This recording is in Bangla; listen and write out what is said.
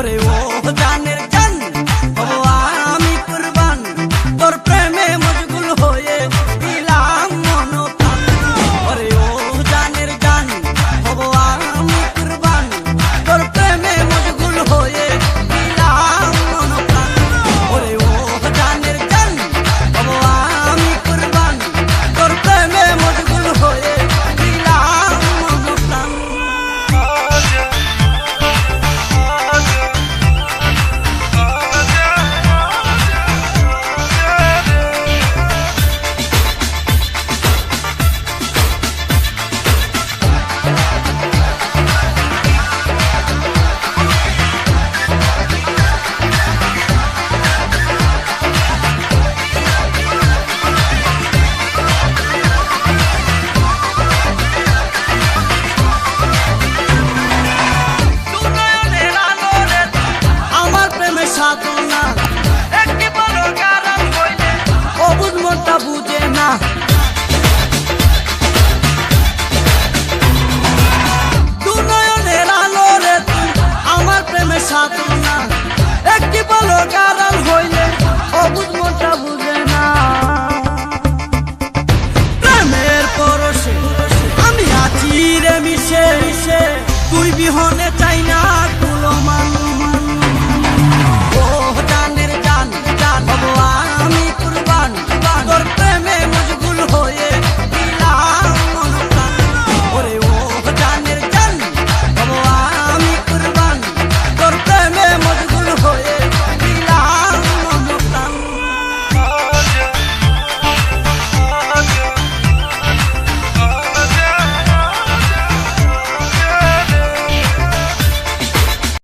मोरे वो जाने সাধু না একটি বড় কারণ হইলে অবুজ মনটা বুঝে না। রে আমার প্রেমে সাধু না একটি বড় কারণ হইলে অবুজ মনটা বুঝে না। প্রেমের পরশে আমি আছি রে মিশে মিশে। তুই বিহনে